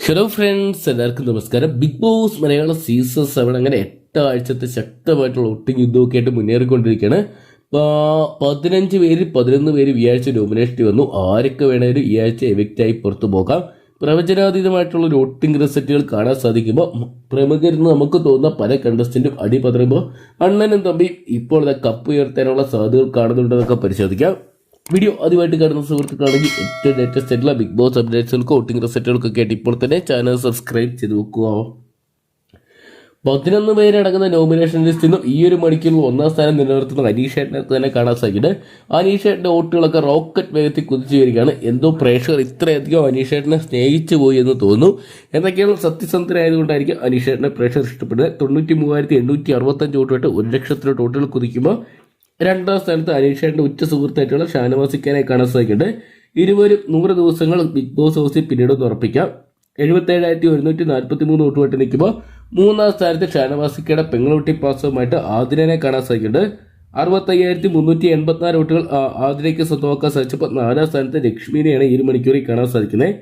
Hello friends എല്ലാവർക്കും നമസ്കാരം. Big boss Malayalam season seven അങ്ങനെ എട്ടാഴ്ചത്തെ ശക്തമായിട്ടുള്ള ഒട്ടും യുദ്ധമൊക്കെ ആയിട്ട് മുന്നേറിക്കൊണ്ടിരിക്കുകയാണ്. ഇപ്പോൾ പതിനഞ്ച് പേര് പതിനൊന്ന് പേര് ഈ ആഴ്ച നോമിനേഷൻ വന്നു. ആരൊക്കെ വേണേലും ഈ ആഴ്ച എവിക്റ്റായി പുറത്തു പോകാം. പ്രവചനാതീതമായിട്ടുള്ള ഒരു ഒട്ടിങ് റിസൾട്ടുകൾ കാണാൻ സാധിക്കുമ്പോൾ പ്രമുഖരെന്ന് നമുക്ക് തോന്നുന്ന പല കണ്ടസ്റ്റന്റും അടി പതറുമ്പോൾ അണ്ണനും തമ്പി ഇപ്പോൾ കപ്പ് ഉയർത്താനുള്ള സാധ്യതകൾ കാണുന്നുണ്ടെന്നൊക്കെ പരിശോധിക്കാം. വീഡിയോ ആദ്യമായിട്ട് കാണുന്ന സുഹൃത്തുക്കളാണെങ്കിൽ ഏറ്റവും ലേറ്റസ്റ്റ് ആയിട്ടുള്ള ബിഗ് ബോസ് അപ്ഡേറ്റ്സുകൾക്കും വോട്ടിംഗ് റിസൾട്ടുകൾക്കൊക്കെ ആയിട്ട് ഇപ്പോൾ തന്നെ ചാനൽ സബ്സ്ക്രൈബ് ചെയ്ത് വെക്കുക. പതിനൊന്ന് പേരടങ്ങുന്ന നോമിനേഷൻ ലിസ്റ്റിൽ നിന്നും ഈ ഒരു മണിക്കൂർ ഒന്നാം സ്ഥാനം നിലനിർത്തുന്ന അനീഷേട്ടനെ തന്നെ കാണാൻ സാധിക്കുന്നത് അനീഷേട്ടന്റെ വോട്ടുകളൊക്കെ റോക്കറ്റ് വേഗത്തിൽ കുതിച്ചു വരികയാണ്. എന്തോ പ്രേക്ഷകർ ഇത്രയധികം അനീഷേട്ടനെ സ്നേഹിച്ചു പോയി എന്ന് തോന്നുന്നു. എന്തൊക്കെയാണ് സത്യസന്ധനായതുകൊണ്ടായിരിക്കും അനീഷേട്ടനെ പ്രേക്ഷകർ ഇഷ്ടപ്പെടുന്നത്? തൊണ്ണൂറ്റി മൂവായിരത്തി എണ്ണൂറ്റി അറുപത്തഞ്ച് വോട്ടുമായിട്ട് ഒരു ലക്ഷത്തിലോട്ട് വോട്ടുകൾ കുതിക്കുമ്പോൾ രണ്ടാം സ്ഥാനത്ത് അനീഷേന്റെ ഉച്ച സുഹൃത്തായിട്ടുള്ള ഷാനവാസിക്കാനെ കാണാൻ സാധിക്കുന്നുണ്ട്. ഇരുവരും നൂറ് ദിവസങ്ങൾ ബിഗ് ബോസ് ഹൗസിൽ പിന്നീട് ഉറപ്പിക്കാം. എഴുപത്തേഴായിരത്തി ഒരുന്നൂറ്റി നാൽപ്പത്തി മൂന്ന് വോട്ടുമായിട്ട് നിൽക്കുമ്പോൾ മൂന്നാം സ്ഥാനത്ത് ഷാനവാസിക്കയുടെ പെങ്ങളൂട്ടി പാസവുമായിട്ട് ആതിരനെ കാണാൻ സാധിക്കുന്നുണ്ട്. അറുപത്തയ്യായിരത്തി മുന്നൂറ്റി എൺപത്തിനാല് വോട്ടുകൾ ആതിരയ്ക്ക് സ്വന്തമാക്കാൻ സാധിച്ചപ്പോൾ നാലാം സ്ഥാനത്ത് ലക്ഷ്മിനെയാണ് ഈ മണിക്കൂറിൽ കാണാൻ സാധിക്കുന്നത്.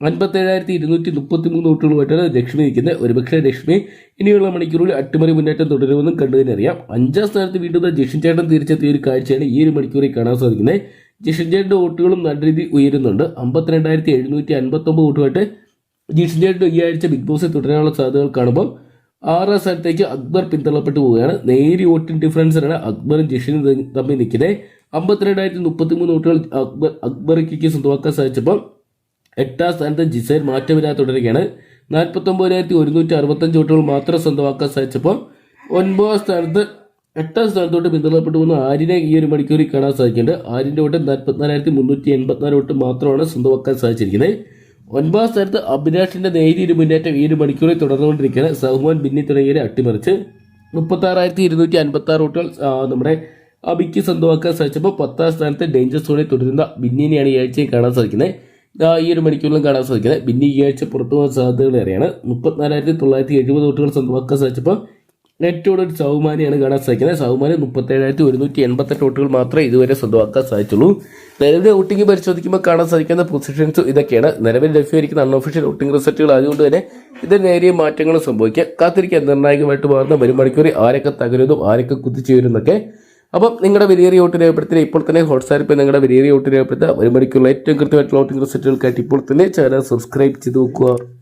അൻപത്തേഴായിരത്തി ഇരുന്നൂറ്റി മുപ്പത്തി മൂന്ന് വോട്ടുകളുമായിട്ടാണ് ലക്ഷ്മി നിൽക്കുന്നത് ഒരുപക്ഷെ ലക്ഷ്മി ഇനിയുള്ള മണിക്കൂറിൽ അട്ടിമറി മുന്നേറ്റം തുടരുമെന്നും കണ്ടതിനറിയാം അഞ്ചാം സ്ഥാനത്ത് വീണ്ടും ജിഷൻ ചേട്ടൻ തിരിച്ചെത്തിയ ഒരു കാഴ്ചയാണ് ഈ ഒരു മണിക്കൂറിൽ കാണാൻ സാധിക്കുന്നത്. ജിഷൻ ചേട്ടന്റെ വോട്ടുകളും നല്ല രീതി ഉയരുന്നുണ്ട്. അമ്പത്തിരണ്ടായിരത്തി എഴുന്നൂറ്റി അൻപത്തൊമ്പത് വോട്ടുമായിട്ട് ജിഷിൻ ചേട്ടൻ ഈ ആഴ്ച ബിഗ് ബോസിൽ തുടരാനുള്ള സാധ്യതകൾ കാണുമ്പോൾ ആറാം സ്ഥാനത്തേക്ക് അക്ബർ പിന്തള്ളപ്പെട്ടു പോവുകയാണ്. നേരി വോട്ടിംഗ് ഡിഫറൻസിലാണ് അക്ബറും ജിഷിനും തമ്മിൽ നിൽക്കുന്നത്. അമ്പത്തിരണ്ടായിരത്തി മുപ്പത്തി മൂന്ന് വോട്ടുകൾ അക്ബർ അക്ബർക്ക് സ്വന്തമാക്കാൻ സാധിച്ചപ്പോൾ എട്ടാം സ്ഥാനത്ത് ജിസൈൽ മാറ്റമില്ലാതെ തുടരുകയാണ്. നാൽപ്പത്തൊമ്പതിനായിരത്തി ഒരുന്നൂറ്റി അറുപത്തഞ്ച് വോട്ടുകൾ മാത്രം സ്വന്തമാക്കാൻ സാധിച്ചപ്പോൾ ഒൻപതാം സ്ഥാനത്ത് എട്ടാം സ്ഥാനത്തോട്ട് പിന്തള്ളപ്പെട്ടു പോകുന്ന ആര്യനെ ഈ ഒരു മണിക്കൂറിൽ കാണാൻ സാധിക്കുന്നുണ്ട്. ആര്യന്റെ വോട്ട് നാൽപ്പത്തിനാലായിരത്തി മുന്നൂറ്റി എൺപത്തിനാല് വോട്ട് മാത്രമാണ് സ്വന്തമാക്കാൻ സാധിച്ചിരിക്കുന്നത്. ഒൻപതാം സ്ഥാനത്ത് അഭിലാഷിന്റെ നേരിയ ഒരു മുന്നേറ്റം ഈ ഒരു മണിക്കൂറിൽ തുടർന്നുകൊണ്ടിരിക്കുകയാണ്. സഹുമാൻ ബിന്നി തുടങ്ങിയവരെ അട്ടിമറിച്ച് മുപ്പത്തി ആറായിരത്തി ഇരുന്നൂറ്റി അൻപത്തി ആറ് വോട്ടുകൾ നമ്മുടെ അബിക്ക് സ്വന്തമാക്കാൻ സാധിച്ചപ്പോൾ പത്താം സ്ഥാനത്ത് ഡേഞ്ചർ സോണിൽ തുടരുന്ന ബിന്നിനെയാണ് ഈ ആഴ്ചയിൽ കാണാൻ സാധിക്കുന്നത്. ഈ ഒരു മണിക്കൂറിലും കാണാൻ സാധിക്കുന്നത്. പിന്നെ ഈ ആഴ്ച പുറത്തു പോകാൻ സാധ്യതകൾ ഏറെയാണ്. മുപ്പത്തിനാലായിരത്തി തൊള്ളായിരത്തി എഴുപത് വോട്ടുകൾ സ്വന്തമാക്കാൻ സാധിച്ചപ്പോൾ ഏറ്റവും ഒരു സൗമാനിയാണ് കാണാൻ സാധിക്കുന്നത്. സൗമാനി മുപ്പത്തേഴായിരത്തി ഒരുന്നൂറ്റി എൺപത്തെട്ട് വോട്ടുകൾ മാത്രമേ ഇതുവരെ സ്വന്തമാക്കാൻ സാധിച്ചുള്ളൂ. നിലവിലെ വോട്ടിംഗ് പരിശോധിക്കുമ്പോൾ കാണാൻ സാധിക്കുന്ന പൊസിഷൻസ് ഇതൊക്കെയാണ്. നിലവിൽ ലഭ്യമായിരിക്കുന്ന അൺഒഫീഷ്യൽ വോട്ടിംഗ് റിസൾട്ടുകൾ ആയതുകൊണ്ട് തന്നെ ഇത് നേരിയ മാറ്റങ്ങൾ സംഭവിക്കുക കാത്തിരിക്കാൻ നിർണായകമായിട്ട് മാറുന്ന വരും മണിക്കൂറിൽ ആരൊക്കെ തകരുന്നു ആരൊക്കെ കുതിച്ചുയരുന്നൊക്കെ അപ്പം നിങ്ങളുടെ വിലയേറിയ വോട്ട് രേഖപ്പെടുത്തി ഇപ്പോൾ തന്നെ ഹോട്ട്സ്ആപ്പ് പോയി നിങ്ങളുടെ വിലയേറിയ വോട്ട് രേഖപ്പെടുത്തുക. ഒരു മണിക്കുള്ള ഏറ്റവും കൃത്യമായിട്ടുള്ള ഓട്ടിംഗ് റിസൾട്ടുകൾക്കായിട്ട് ഇപ്പോൾ തന്നെ ചാനൽ സബ്സ്ക്രൈബ് ചെയ്ത് നോക്കുക.